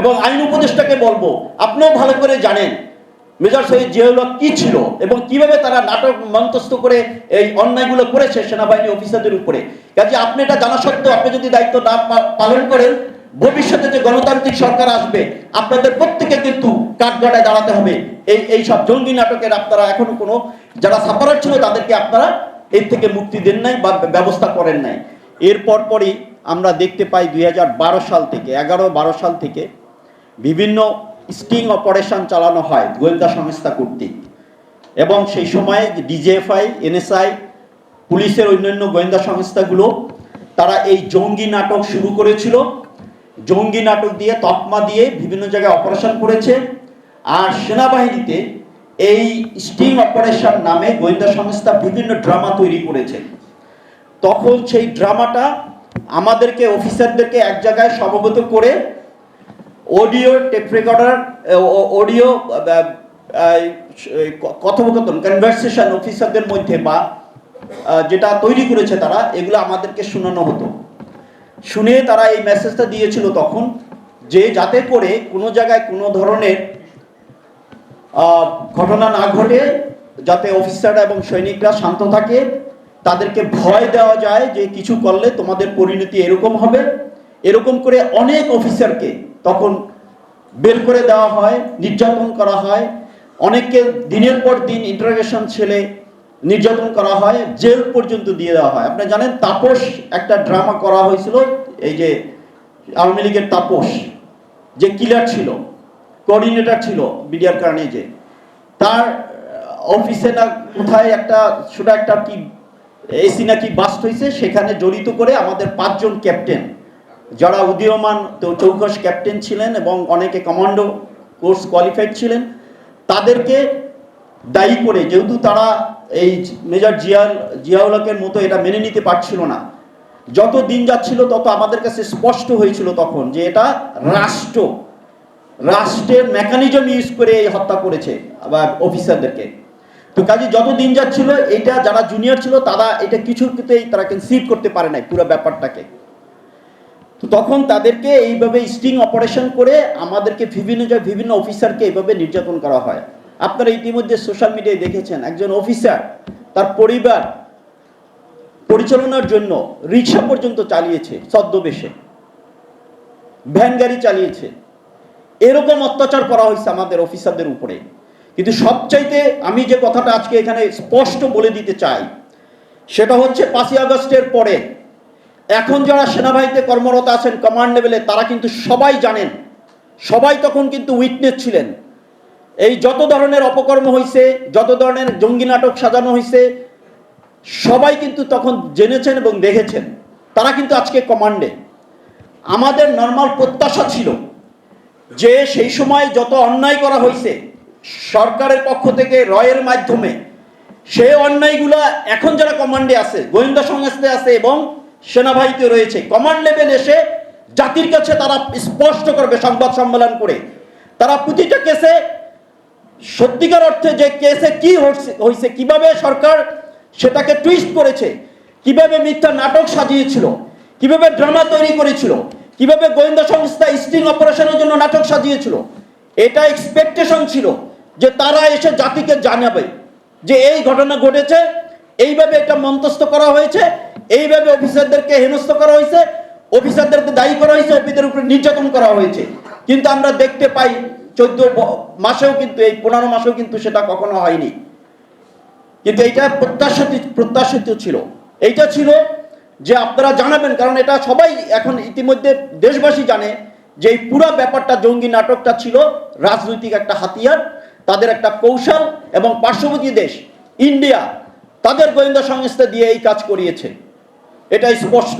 এবং আইন উপদেষ্টাকে বলব, আপনিও ভালো করে জানেন মেজর শহীদ জিয়াউল্লাহ কি ছিল এবং কীভাবে তারা নাটক মন্তস্থ করে এই অন্যায়গুলো করেছে সেনাবাহিনী অফিসারদের উপরে। কাজে আপনি এটা জানা সত্ত্বেও আপনি যদি দায়িত্ব না পালন করেন, ভবিষ্যতে যে গণতান্ত্রিক সরকার আসবে, আপনাদের প্রত্যেকে কিন্তু কাঠগড়ায় দাঁড়াতে হবে। এই এই সব জঙ্গি নাটকের আপনারা এখনও কোনো, যারা সাপারার ছিল তাদেরকে আপনারা এর থেকে মুক্তি দেন নাই বা ব্যবস্থা করেন নাই। এরপর পরই আমরা দেখতে পাই দুই হাজার বারো সাল থেকে, এগারো বারো সাল থেকে বিভিন্ন স্টিং অপারেশন চালানো হয় গোয়েন্দা সংস্থা কর্তৃক। এবং সেই সময় ডিজিএফআই এনএসআই পুলিশের অন্যান্য গোয়েন্দা সংস্থাগুলো, তারা এই জঙ্গি নাটক শুরু করেছিল। জঙ্গি নাটক দিয়ে তকমা দিয়ে বিভিন্ন জায়গায় অপারেশন করেছে। আর সেনাবাহিনীতে এই স্টিং অপারেশন নামে গোয়েন্দা সংস্থা বিভিন্ন ড্রামা তৈরি করেছে। তখন সেই ড্রামাটা আমাদেরকে অফিসারদেরকে এক জায়গায় সমবেত করে অডিও টেপ রেকর্ডার অডিও কথোপকথন কনভারসেশন অফিসারদের মধ্যে বা যেটা তৈরি করেছে তারা, এগুলো আমাদেরকে শোনানো হতো। শুনে তারা এই মেসেজটা দিয়েছিল তখন যে যাতে করে কোনো জায়গায় কোনো ধরনের ঘটনা না ঘটে, যাতে অফিসাররা এবং সৈনিকরা শান্ত থাকে, তাদেরকে ভয় দেওয়া যায় যে কিছু করলে তোমাদের পরিণতি এরকম হবে। এরকম করে অনেক অফিসারকে তখন বের করে দেওয়া হয়, নির্যাতন করা হয়। অনেককে দিনের পর দিন ইন্টারোগেশন ছেলে নির্যাতন করা হয়, জেল পর্যন্ত দিয়ে দেওয়া হয়। আপনি জানেন, তাপস একটা ড্রামা করা হয়েছিল, এই যে আওয়ামী লীগের তাপস, যে কিলার ছিল কোঅর্ডিনেটর ছিল বিডিআর কারণে যে। তার অফিসে না কোথায় একটা ছোট একটা কি এসি নাকি বাস্ট হয়েছে, সেখানে জড়িত করে আমাদের পাঁচজন ক্যাপ্টেন যারা উদীয়মান চৌকস ক্যাপ্টেন ছিলেন এবং অনেকে কমান্ডো কোর্স কোয়ালিফাইড ছিলেন, তাদেরকে দায়ী করে, যেহেতু তারা এই মেজর জিয়াল, জিয়াউলকের মতো এটা মেনে নিতে পারছিল না। যত দিন যাচ্ছিল, তত আমাদের কাছে স্পষ্ট হয়েছিল তখন যে এটা রাষ্ট্র। রাষ্ট্রের মেকানিজম ইউজ করে এই হত্যা করেছে আবার অফিসারদেরকে তো কাজে যত দিন যাচ্ছিল এটা যারা জুনিয়র ছিল, তারা এটা কিছুতেই তারা কনসিভ করতে পারে নাই পুরো ব্যাপারটাকে। তখন তাদেরকে এইভাবে স্টিং অপারেশন করে আমাদেরকে বিভিন্ন জায়গায় বিভিন্ন অফিসারকে এইভাবে নির্যাতন করা হয়। আপনারা ইতিমধ্যে সোশ্যাল মিডিয়ায় দেখেছেন, একজন অফিসার তার পরিবার পরিচালনার জন্য রিক্সা পর্যন্ত চালিয়েছে, ছদ্মবেশে। ভ্যান গাড়ি চালিয়েছে। এরকম অত্যাচার করা হয়েছে আমাদের অফিসারদের উপরে। কিন্তু সবচাইতে আমি যে কথাটা আজকে এখানে স্পষ্ট বলে দিতে চাই, সেটা হচ্ছে পাঁচই আগস্টের পরে এখন যারা সেনাবাহিনীতে কর্মরত আছেন কমান্ড লেভেলে তারা কিন্তু সবাই জানেন। সবাই তখন কিন্তু উইটনেস ছিলেন। এই যত ধরনের অপকর্ম হয়েছে যত ধরনের জঙ্গি নাটক সাজানো হয়েছে সবাই কিন্তু তখন জেনেছেন এবং দেখেছেন। তারা কিন্তু আজকে কমান্ডে আমাদের নর্মাল প্রত্যাশা ছিল যে সেই সময় যত অন্যায় করা হয়েছে সরকারের পক্ষ থেকে, রয়ের মাধ্যমে, সেই অন্যায়গুলো এখন যারা কমান্ডে আছে, গোয়েন্দা সংস্থায় আছে এবং সেনাবাহিনীতে রয়েছে। কমান্ড লেভেল এসে জাতির কাছে তারা স্পষ্ট করবে, সংবাদ সম্মেলন করে। তারা প্রতিটা কেসে সত্যিকার অর্থে যে কেসে কি হয়েছে, কীভাবে সরকার সেটাকে টুইস্ট করেছে, কীভাবে মিথ্যা নাটক সাজিয়েছিল, কীভাবে ড্রামা তৈরি করেছিল, কীভাবে গোয়েন্দা সংস্থা স্টিং অপারেশনের জন্য নাটক সাজিয়েছিল, এটা এক্সপেকটেশন ছিল যে তারা এসে জাতিকে জানাবে যে এই ঘটনা ঘটেছে, এইভাবে এটা মন্তস্থ করা হয়েছে এইভাবে অফিসারদেরকে হেনস্থ করা হয়েছে, অফিসারদেরকে দায়ী করা হয়েছে, অফিসের উপরে নির্যাতন করা হয়েছে। কিন্তু আমরা দেখতে পাই, চোদ্দ মাসেও কিন্তু এই পনেরো মাসেও কিন্তু সেটা কখনো হয়নি। কিন্তু এটা প্রত্যাশিত প্রত্যাশিত ছিল। এইটা ছিল যে আপনারা জানাবেন, কারণ এটা সবাই এখন ইতিমধ্যে দেশবাসী জানে যে এই পুরো ব্যাপারটা জঙ্গি নাটকটা ছিল রাজনৈতিক একটা হাতিয়ার, তাদের একটা কৌশল এবং পার্শ্ববর্তী দেশ, ইন্ডিয়া, তাদের গোয়েন্দা সংস্থা দিয়ে এই কাজ করিয়েছে। এটা স্পষ্ট।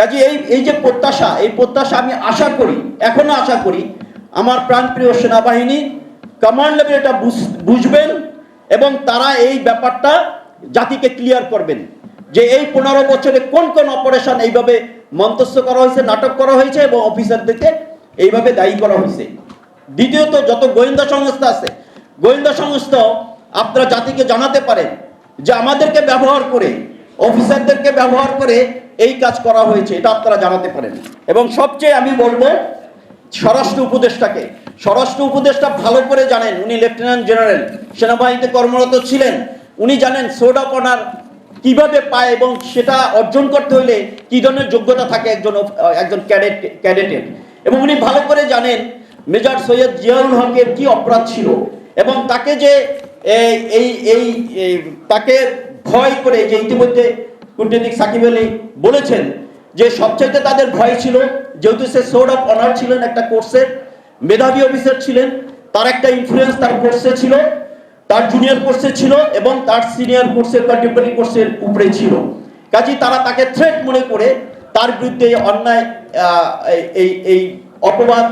কাজে এই এই যে প্রত্যাশা, এই প্রত্যাশা আমি আশা করি, এখনও আশা করি, আমার প্রাণপ্রিয় সেনাবাহিনী কমান্ড লেভেল এটা বুঝ- বুঝবেন এবং তারা এই ব্যাপারটা জাতিকে ক্লিয়ার করবেন যে এই পনেরো বছরে কোন কোন অপারেশন এইভাবে মন্তস্থ করা হয়েছে, নাটক করা হয়েছে এবং অফিসারদেরকে এইভাবে দায়ী করা হয়েছে। দ্বিতীয়ত, যত গোয়েন্দা সংস্থা আছে, গোয়েন্দা সংস্থা আপনারা জাতিকে জানাতে পারেন যে আমাদেরকে ব্যবহার করে অফিসারদেরকে ব্যবহার করে এই কাজ করা হয়েছে, এটা আপনারা জানাতে পারেন। এবং সবচেয়ে আমি বলব, স্বরাষ্ট্র উপদেষ্টাকে, স্বরাষ্ট্র উপদেষ্টা ভালো করে জানেন, উনি লেফটেন্যান্ট জেনারেল, সেনাবাহিনীতে কর্মরত ছিলেন, উনি জানেন সোড অনার কীভাবে পায় এবং সেটা অর্জন করতে হলে কি ধরনের যোগ্যতা থাকে একজন একজন ক্যাডেট, ক্যাডেটের। এবং উনি ভালো করে জানেন, মেজর সৈয়দ জিয়াউল হকের কি অপরাধ ছিল। এবং তাকে যে এই এই, তাকে ভয় করে যে ইতিমধ্যে কূটনীতিক সাকিব আলী বলেছেন যে সবচাইতে তাদের ভয় ছিল, যেহেতু সে সোর্ড অফ অনার ছিলেন একটা কোর্সের মেধাবী অফিসার ছিলেন, তার একটা ইনফ্লুয়েন্স তার কোর্সে ছিল, তার জুনিয়র কোর্সে ছিল এবং তার সিনিয়র কোর্সের কন্টেম্পোরারি কোর্সের উপরে ছিল। কাজেই তারা তাকে থ্রেট মনে করে তার বিরুদ্ধে অন্যায় এই- এই অপবাদ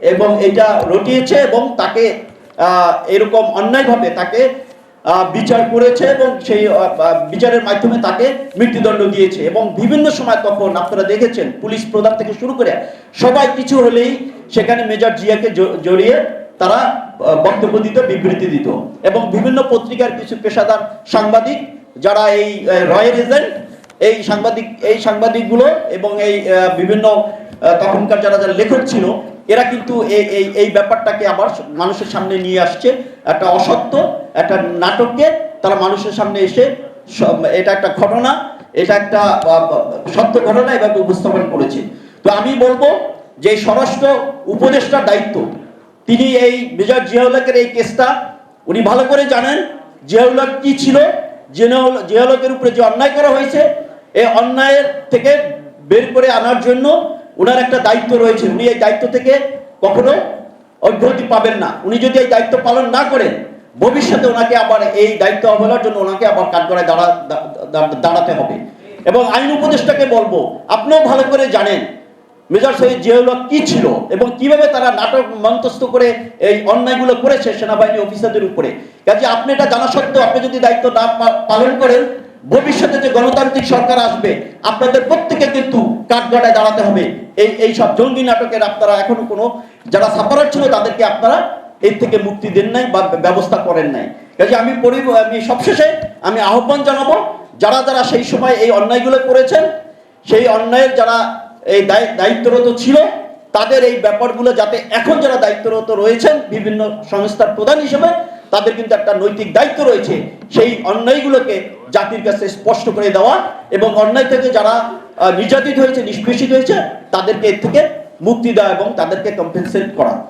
এবং এটা রটিয়েছে এবং তাকে এরকম অন্যায়ভাবে তাকে বিচার করেছে এবং সেই বিচারের মাধ্যমে তাকে মৃত্যুদণ্ড দিয়েছে। এবং বিভিন্ন সময় তখন আপনারা দেখেছেন, পুলিশ প্রধান থেকে শুরু করে সবাই কিছু হলেই সেখানে মেজর জিয়াকে জড়িয়ে তারা বক্তব্য দিত, বিবৃতি দিত। এবং বিভিন্ন পত্রিকার কিছু পেশাদার সাংবাদিক যারা এই রয়ের এজেন্ট এই সাংবাদিক, এই সাংবাদিকগুলো এবং এই বিভিন্ন তখনকার যারা যারা লেখক ছিল, এরা কিন্তু এই এই ব্যাপারটাকে আবার মানুষের সামনে নিয়ে আসছে। একটা অসত্য একটা নাটককে তারা মানুষের সামনে এসে এটা একটা ঘটনা, এটা একটা সত্য ঘটনা এভাবে উপস্থাপন করেছে। তো আমি বলব যে স্বরাষ্ট্র উপদেষ্টার দায়িত্ব, তিনি এই মেজর জিয়াউলকের এই কেসটা, উনি ভালো করে জানেন জিয়াউলক কি ছিল, জিয়াউল- জিয়াউলকের উপরে যে অন্যায় করা হয়েছে, এই অন্যায়ের থেকে বের করে আনার জন্য ওনার একটা দায়িত্ব রয়েছে। উনি এই দায়িত্ব থেকে কখনো অব্যাহতি পাবেন না। উনি যদি এই দায়িত্ব পালন না করেন ভবিষ্যতে ওনাকে আবার এই দায়িত্ব অবহেলার জন্য ওনাকে আবার কাঠগড়ায় দাঁড়া দাঁড়াতে হবে। এবং আইন উপদেষ্টাকে বলব, আপনিও ভালো করে জানেন মেজর শহীদ জিয়াউল হক কি ছিল এবং কীভাবে তারা নাটক মন্তস্থ করে এই অন্যায়গুলো করেছে সেনাবাহিনী অফিসারদের উপরে। কাজে আপনি এটা জানা সত্ত্বেও আপনি যদি দায়িত্ব না পালন করেন, ভবিষ্যতে যে গণতান্ত্রিক সরকার আসবে, আপনাদের প্রত্যেকে কিন্তু কাঠগড়ায় দাঁড়াতে হবে। এই এই সব জঙ্গি নাটকের আপনারা এখনও কোনো যারা সাপারার ছিল তাদেরকে আপনারা এর থেকে মুক্তি দেন নাই বা ব্যবস্থা করেন নাই। কাজে আমি আমি সবশেষে আমি আহ্বান জানাব, যারা যারা সেই সময় এই অন্যায়গুলো করেছেন, সেই অন্যায়ের যারা এই দায়- দায়িত্বরত ছিল, তাদের এই ব্যাপারগুলো যাতে এখন যারা দায়িত্বরত রয়েছেন, বিভিন্ন সংস্থার প্রধান হিসেবে, তাদের কিন্তু একটা নৈতিক দায়িত্ব রয়েছে, সেই অন্যায়গুলোকে জাতির কাছে স্পষ্ট করে দেওয়া এবং অন্যায় থেকে যারা নির্যাতিত হয়েছে নিষ্পেষিত হয়েছে, তাদেরকে এর থেকে মুক্তি দেওয়া এবং তাদেরকে কম্পেনসেট করা।